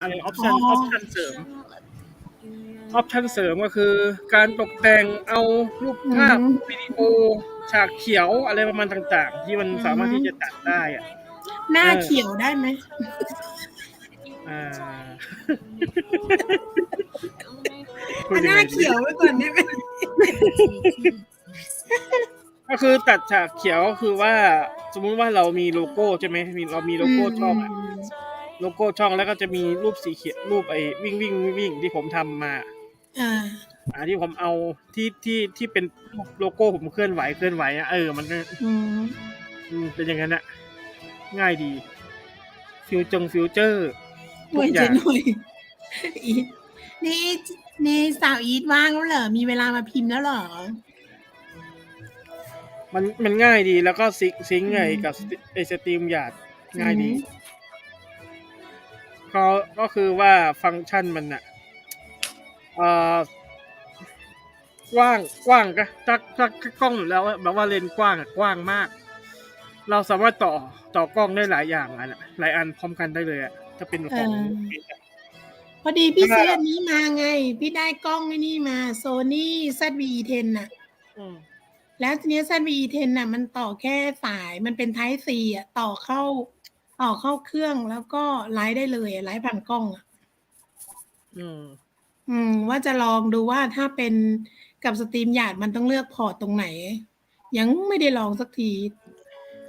อะไรออปชันอ๋อออปชันเสริมออปชันเสริมก็คือ การตกแต่งเอารูปอืภาพมวิดีโอ ฉากเขียวอะไรประมาณต่างๆ ที่มันอืสามารถมที่จะตัดได้อะหน้าเออเขียวได้ไหมอ่าพูเอาดหยังน้าไงดีเขียวไว้ก่อนได้ไหมก็คือตัดฉากเขียวก็คือว่า สมมุติว่าเรามีโลโก้ใช่ไหมมีเรามีโลอืโก้มช่อืองมอะ โลโก้ช่องแล้วก็จะมีรูปสีเขียวรูปไอ้วิ่งวิ่งวิ่งวิ่งที่ผมทำมา อ่าอ่าที่ผมเอาที่ที่ที่เป็นโลโก้ผมเคลื่อนไหวเคลื่อนไหวอะเออมันก็อืมอืมเป็นอย่างนั้นอะง่ายดีฟิวจงฟิวเจอร์หทุน่วกยอเจย่างหน่วยอีทนี่นี่สาวอีทว่างแล้วเหรอ มีเวลามาพิมพ์แล้วเหรอ มันมันง่ายดีแล้วก็ซิงค์ซิงค์อืไงมกับไอสตรีมหยาดอืง่ายดี มก็ก็คือว่าฟังก์ชันมันอะเอ่อกว้างกว้างก็ถ้าถ้ากล้องแล้วอะแบบว่าเลนส์กว้างอะกว้างมาก เราสามารถต่อต่อกล้องได้หลายอย่างอันอะหลายอันพร้อมกันได้เลยอะถ้าเป็นเอของอพอดีพี่ถ้าซื้ออันนี้มาไง พี่ได้กล้องไอ้นี่มาโซนี่ ZV-10 น่ะอืมแล้วทีเนี้ย ZV-10 น่ะมันต่อแค่สายมันเป็น Type C อะต่อเข้า ต่อเข้าเครื่องแล้วก็ไลฟ์ได้เลยอะไลฟ์ผ่านกล้องอะอืม อืม ว่าจะลองดูว่าถ้าเป็นกับสตรีมหยาดมันต้องเลือกพอร์ตตรงไหน ยังไม่ได้ลองสักที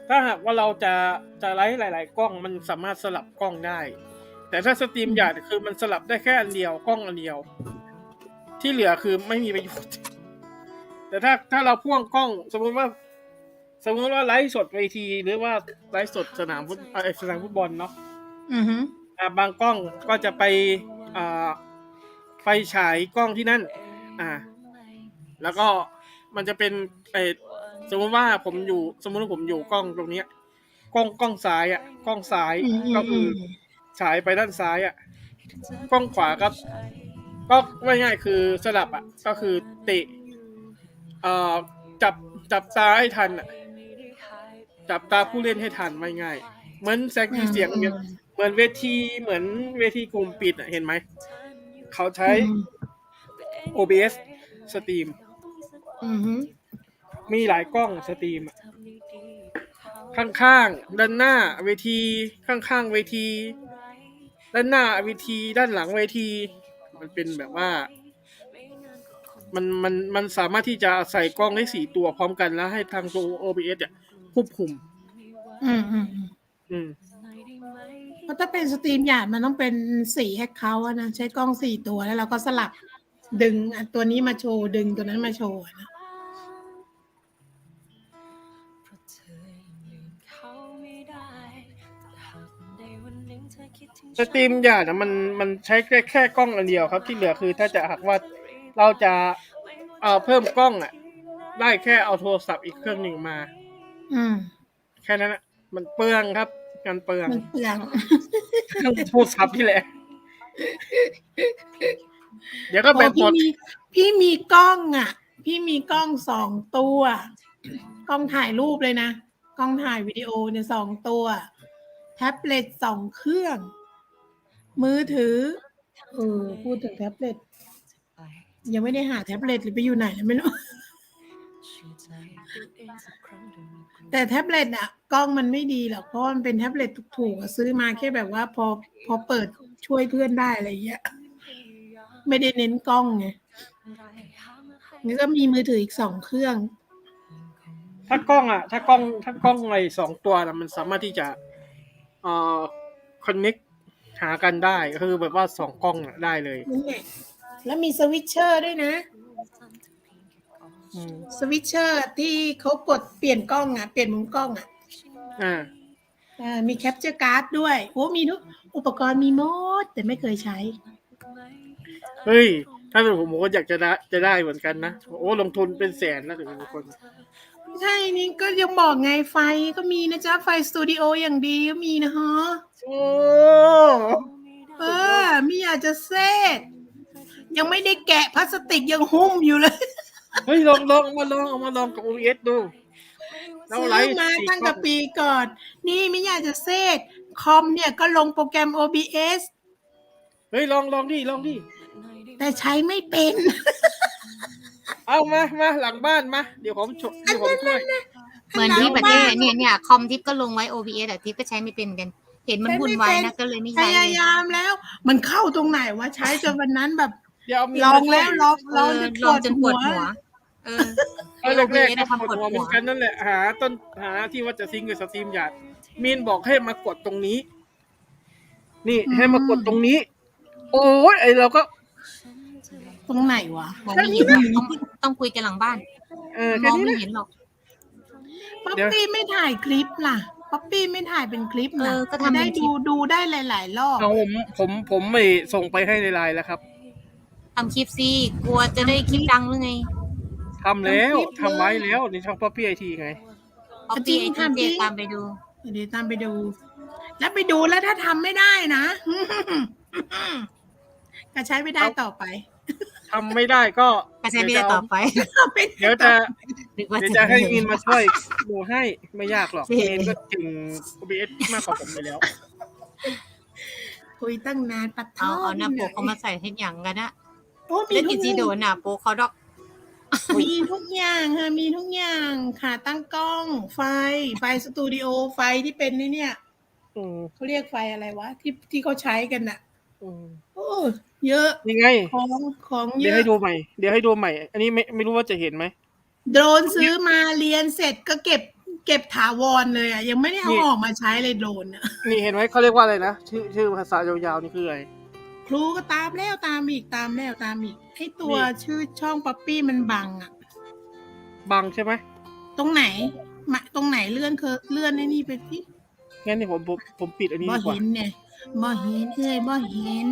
ถ้าหากว่าเราจะจะไลฟ์หลาย ๆ กล้องมันสามารถสลับกล้องได้ แต่ถ้าสตรีมหยาดคือมันสลับได้แค่อันเดียวกล้องอันเดียว ที่เหลือคือไม่มีประโยชน์แต่ถ้าถ้าเราพ่วงกล้อง สมมุติว่า สมมุติว่าไลฟ์สดเวทีหรือว่าไลฟ์สดสนามฟุตเอ่อสนามฟุตบอลเนาะอือฮึอ่าบางกล้องก็จะไปอ่าไฟฉายกล้องที่นั่น อ่า แล้วก็มันจะเป็นเออสมมติว่าผมอยู่สมมติว่าผมอยู่กล้องตรงเนี้ยกล้องกล้องซ้ายอะกล้องซ้ายอืมอืก็มคือือมฉายไปด้านซ้ายอะกล้องขวาก็ก็ไม่ง่ายคือสลับอะก็คือเตะเอ่อจับจับตาให้ทันอะ จับตาผู้เล่นให้ทันไม่ง่าย เหมือนแสงสีเสียงเนี่ยเหมือนเวทีเหมือนเวทีกลุ่มปิดอะเห็นไหม เขาใช้อืม OBS สตรีมอือฮึมีหลายกล้องสตรีมอะข้างๆ ด้านหน้าเวที ข้างๆ เวที ด้านหน้าเวที ด้านหลังเวที มันเป็นแบบว่า มันมันมันสามารถที่จะใส่กล้องได้สี่ตัวพร้อมกันแล้วให้ทางตัว OBS เนี่ย ควบคุมอืมอืมอืมอืมเพราะถ้าเป็นสตรีมหยาดมันต้องเป็นสี่แอคเคาท์นะ ใช้กล้องสี่ตัวแล้วเราก็สลับดึงอันตัวนี้มาโชว์ ดึงตัวนั้นมาโชว์อะนะสตรีมอย่างนะมันมันใช้แค่แค่กล้องอันเดียวครับ ที่เหลือคือถ้าจะหากว่าเราจะเอ่อเพิ่มกล้องอะ ได้แค่เอาโทรศัพท์อีกเครื่องหนึ่งมา อืมแค่นั้นอะมันเปลืองครับการเปลืองมันเปลืองเครื่องโทรศัพท์ที่แหละ เดี๋ยวก็โอ้เป็นหมพี่ดมีพี่มีกล้องอะ พี่มีกล้องสองตัว กล้องถ่ายรูปเลยนะ กล้องถ่ายวิดีโอเนี่ยสองตัว แท็บเล็ตสองเครื่อง มือถือเออพูดถึงแท็บเล็ตยังไม่ได้หาแท็บเล็ตหรือไปอยู่ไหนแล้วไม่รู้ แต่แท็บเล็ตอะกล้องมันไม่ดีหรอกเพราะว่ามันเป็นแท็บเล็ตถูกๆอะซื้อมาแค่แบบว่าพอพอเปิดช่วยเพื่อนได้อะไรอย่างเงี้ยไม่ได้เน้นกล้องไงนี่ก็มีมือถืออีกสองเครื่อง ถ้ากล้องอะถ้ากล้องถ้ากล้องไอ้สองตัวนะมันสามารถที่จะเอ่อคอนเน็กหากันได้ก็คือแบบว่าสองกล้องอะได้เลยนั่นแหละแล้วมีสวิตเชอร์ด้วยนะอืม สวิตเชอร์ที่เขากดเปลี่ยนกล้องอะ เปลี่ยนมุมกล้องอะอ่าอ่ามีแคปเจอร์การ์ดด้วย โอ้มีทุกอุปกรณ์มีหมด แต่ไม่เคยใช้ เฮ้ย ถ้าเป็นผมผมก็อยากจะได้จะได้เหมือนกันนะ โอ้ลงทุนเป็นแสนนะถึงบางคนไม่ใช่นี่ก็ยังบอกไงไฟก็มีนะจ๊ะ ไฟสตูดิโออย่างดีก็มีนะฮะโอ้เออไม่อยากจะเซตยังไม่ได้แกะพลาสติกยังหุ้มอยู่เลย เฮ้ยลองลองเอามาลองเอามาลองกับ OBS ดูแล้วซื้ไลอฟ์มาสี่ตั้งกล้แต่อง ปีก่อน นี่ไม่อยากจะเซตคอมเนี่ยก็ลงโปรแกรม OBS เฮ้ยลองลองดิลองดิแต่ใช้ไม่เป็นเอามามาหลังบ้านมาเดี๋ยวผมชเดี๋ยวผมช่วยเหมือนที่ประเทศเนี่ยเนี่ยคอมทิปก็ลงไว้ OBS แต่ทิปก็ใช้ไม่เป็นกัน เห็นมันวุ่นวายนะก็เลยไม่พใช้เลยายยามแล้ว มันเข้าตรงไหนวะใช้จนวันนั้นแบบ เดี๋ยวเอามีดลองมาช่ยแล้วลองเอลองอจนลองจนปวดหัว เออเออแรก OBS ๆก็นะปวดทำปวดหัวเหหัมืวอนกันนั่นแหละ หา ต้นหาที่ว่าจะซิงค์กับสตรีมหยาดมีนบอกให้มากดตรงนี้ นี่ให้มากดตรงนี้ โอ้ยไอเราก็ตรงไหนวะมองไม่เห็นหรอกต้องต้องคุยกันหลังบ้านเออมแค่องนี้ไม่นะเห็นหรอกป๊อปเดี๋ยวปี้ไม่ถ่ายคลิปล่ะป๊อปปี้ไม่ถ่ายเป็นคลิปเอนะอก็ทำเป็นได้คลิดูปดูได้หลาย ๆ รอบเอาผมผมผมไม่ส่งไปให้ในไลน์แล้วครับทำคลิปสิกลัวจะได้คลิปดังหรือไง ทำแล้วทำไว้แล้วในช่องป๊อปปี้ไอทีไงพอพี่ไอทีเจตามไปดู เดี๋ยวตามไปดู แล้วไปดูแล้วถ้าทำไม่ได้นะ ก็ใช้ไม่ได้ต่อไปทำไม่ได้ก็ ก็ใช้ไม่ได้ต่อไปเดี๋ยวจะนึกว่าเดี๋ยวจะจะให้มินมาช่วยดูให้ไม่ยากหรอกเจ๊มินก็เก่ง OBS มากกว่าผมไปแล้ว คุยตั้งนานปัดเอาเอาหน้าปกเขามาใส่ให้อย่างกันนะโอ้มีเล่นทุอิกนซีโดนหน้าปกเขาดอก มีทุกอย่างค่ะ มีทุกอย่างขาตั้งกล้องไฟ ไฟสตูดิโอไฟที่เป็นนี่เนี่ยอืมเขาเรียกไฟอะไรวะ ที่ที่เขาใช้กันน่ะ อืมโอ้เยอะยังไง ของของเยเดี๋ยวอะให้ดูใหม่ เดี๋ยวให้ดูใหม่ อันนี้ไม่ไม่รู้ว่าจะเห็นไหม โดรนซื้อมาเรียนเสร็จก็เก็บ เก็บถาวรเลยอะ ยังไม่ได้เอานี่ ออกมาใช้เลยโดรนอะนี่เห็นไหมเขาเรียกว่าอะไรนะ ชื่อชื่อภาษายาวๆนี่คืออะไร ครูก็ตามแล้วตามอีกตามแล้วตามอีกไอตัวนี่ ชื่อช่องป๊อปปี้มันบังอะบังใช่ไหมตรงไหนมาตรงไหนเลื่อนเคอเลื่อนไอ้นี่ไปที่งั้นนี่ผมผมผมปิดอันนี้บ่ดีกว่า เห็นเนี่ยบ่เห็นเอ้ยบ่เห็น